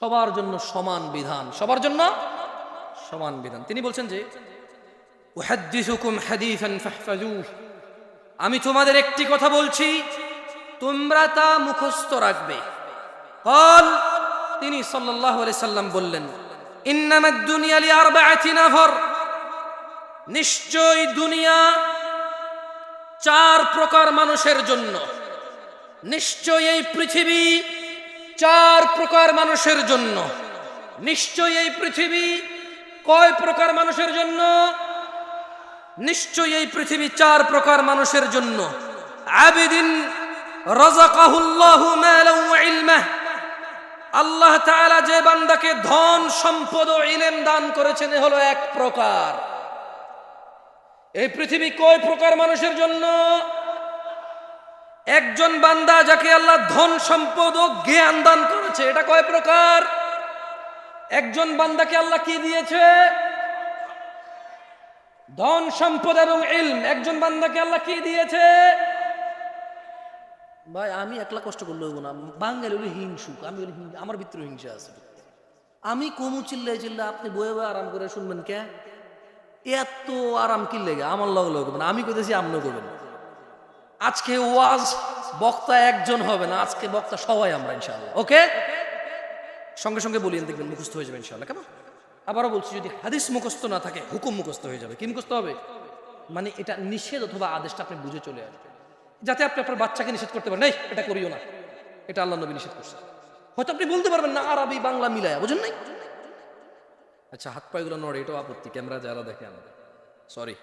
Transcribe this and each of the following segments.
সবার জন্য সমান বিধান। সবার জন্য সমান বিধান। তিনি বলছেন যে আমি তোমাদের একটি কথা বলছি, তোমরা তা মুখস্থ রাখবে। তিনি সাল্লাম বললেন নিশ্চয় দুনিয়া চার প্রকার মানুষের জন্য। নিশ্চয় এই পৃথিবী চার প্রকার মানুষের জন্য। নিশ্চয় এই পৃথিবী কয় প্রকার মানুষের জন্য? নিশ্চয় এই পৃথিবী চার প্রকার মানুষের জন্য। আবিদিন আল্লাহ যে বান্দাকে ধন, সম্পদ ও ইলম দান করেছেন হলো এক প্রকার। এই পৃথিবী কয় প্রকার মানুষের জন্য? একজন বান্দা যাকে আল্লাহ ধন, সম্পদ ও জ্ঞান দান করেছে, এটা কয় প্রকার? একজন বান্দাকে আল্লাহ কি দিয়েছে? ধন, সম্পদ এবং ইলম। একজন বান্দাকে আল্লাহ কি দিয়েছে? ভাই, আমি একলা কষ্ট করলে হইব না। বাঙালি হলো হিংসুক, আমি আমার ভিতরে হিংসা আছে। আমি কমু চিল্লাই চিল্লা আপনি বয়ে বয়ে আরাম করে শুনবেন কে? এত আরাম কি লেগে? আমার লগ লগ মানে আমি কইতেছি আপনি করবেন। আজকে ওয়াজ বক্তা একজন হবে না, আজকে বক্তা সবাই আমরা, ইনশাআল্লাহ। ওকে? সঙ্গে সঙ্গে বলিয়ে দেখবেন, মুখস্থ হয়ে যাবে, ইনশাআল্লাহ। কেমন? আবারও বলছি, যদি হাদিস মুখস্থ না থাকে, হুকুম মুখস্থ হয়ে যাবে। কি মুখস্থ হবে? মানে এটা নিষেধ অথবা আদেশটা আপনি বুঝে চলে আসবেন। যাতে আপনি আপনার বাচ্চাকে নিষেধ করতে পারেন, এই, এটা করিও না। এটা আল্লাহ নবী নিষেধ করছে। হয়তো আপনি বলতে পারবেন না, আরবি, বাংলা মিলায়া। বুঝেন নাই? আচ্ছা হাত পায়েগুলো নড়ে, এটাও আপত্তি। ক্যামেরা যারা দেখে আমাদের। সরি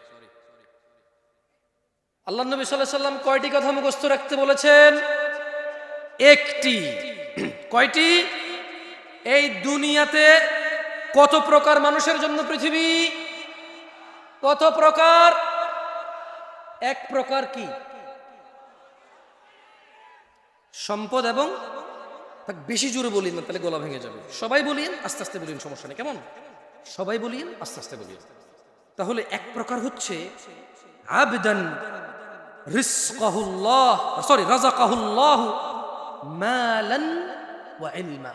আল্লাহ নবী সাল্লাহ সাল্লাম কয়টি কথা মুখস্থ রাখতে বলেছেন? একটি। কয়টি? এই দুনিয়াতে কত প্রকার মানুষের জন্য পৃথিবী? কত প্রকার? এক প্রকার কি? সম্পদ এবং বেশি জোরে বলিন না, তাহলে গলা ভেঙে যাবে। সবাই বলিয়েন, আস্তে আস্তে বলিন সমস্যা নেই, কেমন? সবাই বলিয়েন, আস্তে আস্তে বলিয়েন। তাহলে এক প্রকার হচ্ছে আবেদন রিজকাহুল্লাহ সরি রাজাকাহুল্লাহ মালান ওয়া ইলমা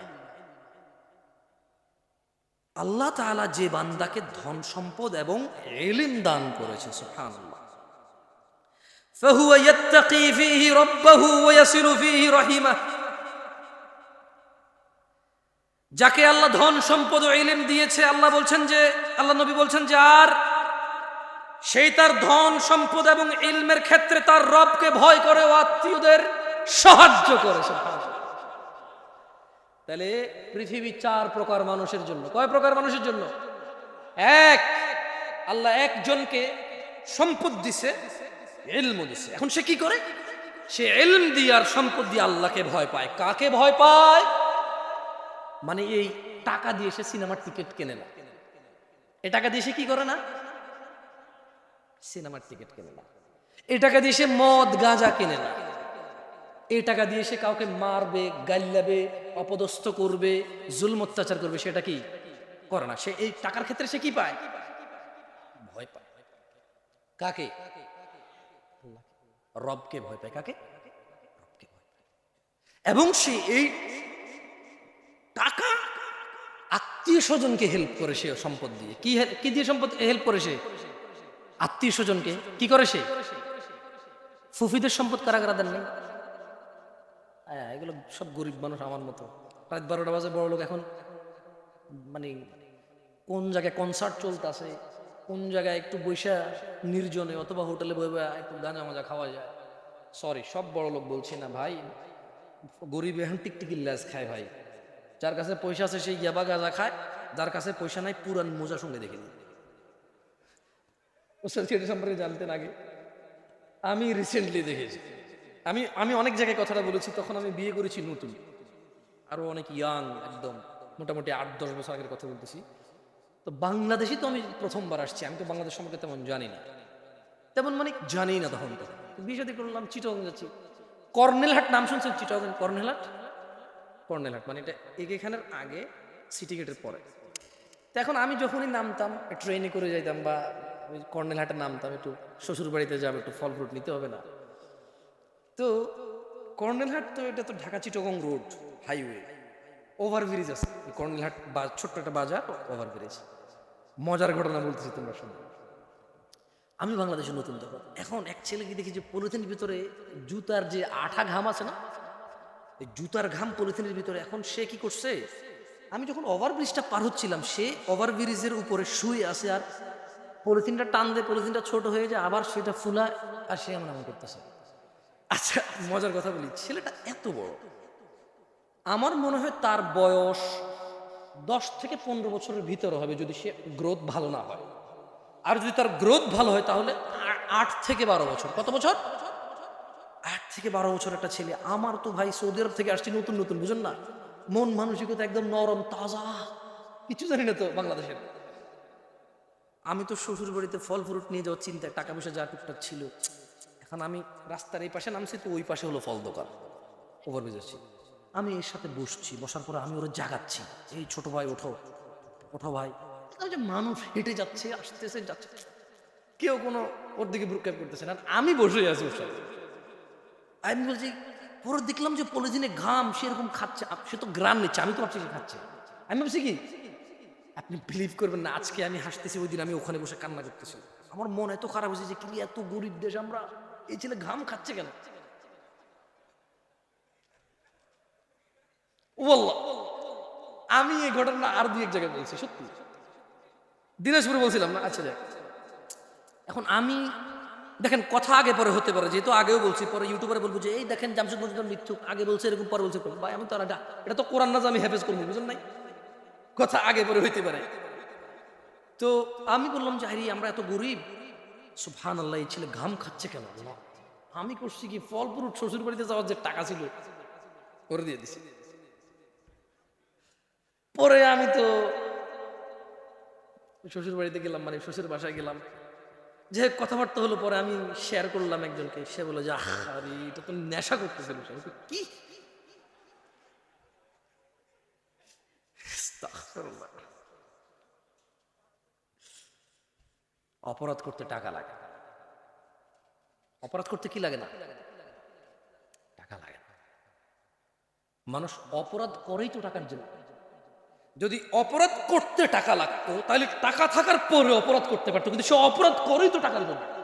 আল্লাহ তাআলা যে বান্দাকে ধন সম্পদ এবং ইলম দান করেছে সুবহানাল্লাহ فهو يتقي فيه ربه ويصل فيه رحمه যাকে আল্লাহ ধন সম্পদ ও ইলম দিয়েছে আল্লাহ বলছেন যে আল্লাহ নবী বলছেন যে আর সেই তার ধন, সম্পদ এবং ইলমের ক্ষেত্রে তার রবকে ভয় করে ও আত্মীয়দের সাহায্য করে। তাহলে পৃথিবী চার প্রকার মানুষের জন্য। কয় প্রকার মানুষের জন্য? এক, আল্লাহ একজনকে সম্পদ দিছে এলম দিছে। এখন সে কি করে? সে এলম দিয়ে আর সম্পদ দিয়ে আল্লাহকে ভয় পায়। কাকে ভয় পায়? মানে এই টাকা দিয়ে সে সিনেমার টিকিট কেনে না। এ টাকা দিয়ে সে কি করে না? সিনেমার টিকিট কেনে না। এই টাকা দিয়ে সে মদ, গাঁজা কেনে না। এই টাকা দিয়ে সে কাউকে মারবে গাল্লাবে অপদস্থ করবে, জুলম অত্যাচার করবে, সেটা কি করে না? সে এই টাকার ক্ষেত্রে সে কি পায়? ভয় পায়। কাকে? রবকে ভয় পায়। কাকে? রবকে ভয় এবং সে এই টাকা আত্মীয় স্বজনকে হেল্প করে সে সম্পদ দিয়ে। কি দিয়ে সম্পদ হেল্প করে সে? আত্মীয় স্বজনকে কি করে সে? ফুফিদের সম্পদ কারা কারা দেন নাই হ্যাঁ এগুলো সব গরিব মানুষ আমার মতো। রাত বারোটা বাজে, বড় লোক এখন মানে কোন জায়গায় কনসার্ট চলতেছে, কোন জায়গায় একটু বৈশা নির্জনে অথবা হোটেলে বই একটু গাঁজা মাজা খাওয়া যায়। সরি সব বড় লোক বলছি না, ভাই। গরিব এখন টিকটিকির ল্যাজ খায়, ভাই। যার কাছে পয়সা আছে সেই ইয়াবা গাঁজা খায়, যার কাছে পয়সা নাই, পুরান মোজা সঙ্গে দেখে দেখিনি সেটা সম্পর্কে জানতেন আগে। আমি রিসেন্টলি দেখেছি। আমি আমি অনেক জায়গায় কথাটা বলেছি, তখন আমি বিয়ে করেছি নতুন। আরও অনেক ইয়াং একদম মোটামুটি আট, দশ বছর আগের কথা বলতেছি। তো বাংলাদেশে তো আমি প্রথমবার আসছি, আমি তো বাংলাদেশ সম্পর্কে তেমন জানি না। তেমন মানে জানি না তখন তো। তো বিয়ে সাথে করলাম চিটং যাচ্ছি। কর্নেলহাট নাম শুনছেন? চিটং কর্নেলহাট কর্নেলহাট মানে এটা এখানের আগে সিটি গেটের পরে। তো এখন আমি যখনই নামতাম ট্রেনে করে যাইতাম বা ওই কর্নেলহাটে নামতাম একটু শ্বশুর বাড়িতে যাব, একটু ফল ফ্রুট নিতে হবে না। তো কর্নেলহাট তো এটা তো Dhaka Chittagong road, highway. Over bridge আছে কর্নেলহাট বা ছোট্ট একটা বাজার ওভার ব্রিজ মজার ঘটনা বলতেছি তোমরা শুনো। আমি বাংলাদেশে নতুন তখন এখন এক ছেলেকে দেখি যে পলিথিনের ভিতরে জুতার যে আঠা ঘাম আছে না, এই জুতার ঘাম পলিথিনের ভিতরে। এখন সে কি করছে? আমি যখন ওভার ব্রিজটা পার হচ্ছিলাম, সে ওভার ব্রিজের উপরে শুয়ে আছে আর পলিথিনটা টান দিয়ে পলিথিনটা ছোট হয়ে যায়, আবার সেটা ফুলায় আর সে এমন এমন করতেছে। আচ্ছা মজার কথা বলি, ছেলেটা এত বড়। আমার মনে হয় তার বয়স দশ থেকে পনেরো বছরের ভিতরে হবে যদি সে গ্রোথ ভালো না হয়। আর যদি তার গ্রোথ ভালো হয় তাহলে আট থেকে বারো বছর। কত বছর? আট থেকে বারো বছর একটা ছেলে। আমার তো ভাই সৌদি আরব থেকে আসছি নতুন নতুন, বুঝুন না? মন মানসিকতা একদম নরম, তাজা। কিছু জানি না তো বাংলাদেশের। আমি তো শ্বশুর বাড়িতে ফল, ফ্রুট নিয়ে যাওয়ার চিন্তায় টাকা পয়সা যা টুকটাক ছিল। এখন আমি রাস্তার এই পাশে নামছি, তো ওই পাশে হলো ফল দোকান। ওভারব্রিজ আছে। আমি এর সাথে বসছি, বসার পরে আমি ওরা জাগাচ্ছি। এই ছোট ভাই, ওঠো। ওঠো ভাই। যে মানুষ হেঁটে যাচ্ছে, আসতেছে, যাচ্ছে। কেউ কোনো ওর দিকে ভ্রুক্ষেপ করতেছে না। আমি বসে আছি ওর সাথে। আমি বলছি, পরে দেখলাম যে পলিথিনে ঘাম সেরকম খাচ্ছে। সে তো গ্রাম নিচ্ছে, আমি তো ভাবছি খাচ্ছে। আমি ভাবছি কি আপনি বিলিভ করবেন না, আজকে আমি হাসতেছি, ওই দিন আমি ওখানে বসে কান্না করতেছি। আমার মন এত খারাপ হয়েছে যে, কি এত গরিব দেশ আমরা? এই ছেলে ঘাম খাচ্ছে কেন? আমি এই ঘটনা আর দুই এক জায়গায় বলছি, সত্যি। দিনাজপুরে বলছিলাম না আচ্ছা যাক। এখন আমি, দেখেন, কথা আগে পরে হতে পারে, যেহেতু আগেও বলছি, পরে ইউটিউবারে বলব যে, এই দেখেন জামশেদ মজুমদার মৃত্যু, আগে বলছে, এরকম, পরে বলছে। ভাই, আমি তো এটা তো কোরআন আমি হেফেজ করব বুঝলেন নাই? কথা আগে পরে হইতে পারে। তো আমি বললাম যে আরে আমরা এত গরিব। সুফান আল্লাহ এই ছেলে ঘাম খাচ্ছে কেন? আমি করছি কি ফল ফ্রুট শ্বশুর বাড়িতে যাওয়ার যে টাকা ছিল করে দিয়ে দিছি। পরে আমি তো শ্বশুর বাড়িতে গেলাম মানে শ্বশুর বাসায় গেলাম। যে কথাবার্তা হলো পরে আমি শেয়ার করলাম একজনকে। সে বলে যে আহ, এটা তো নেশা করতেছিল কি আস্তাগফিরুল্লাহ। অপরাধ করতে টাকা লাগে। অপরাধ করতে কি লাগে না? টাকা লাগে না। মানুষ অপরাধ করেই তো টাকার জন্য। যদি অপরাধ করতে টাকা লাগতো, তাহলে টাকা থাকার পরে অপরাধ করতে পারতো, কিন্তু সে অপরাধ করেই তো টাকার জন্য।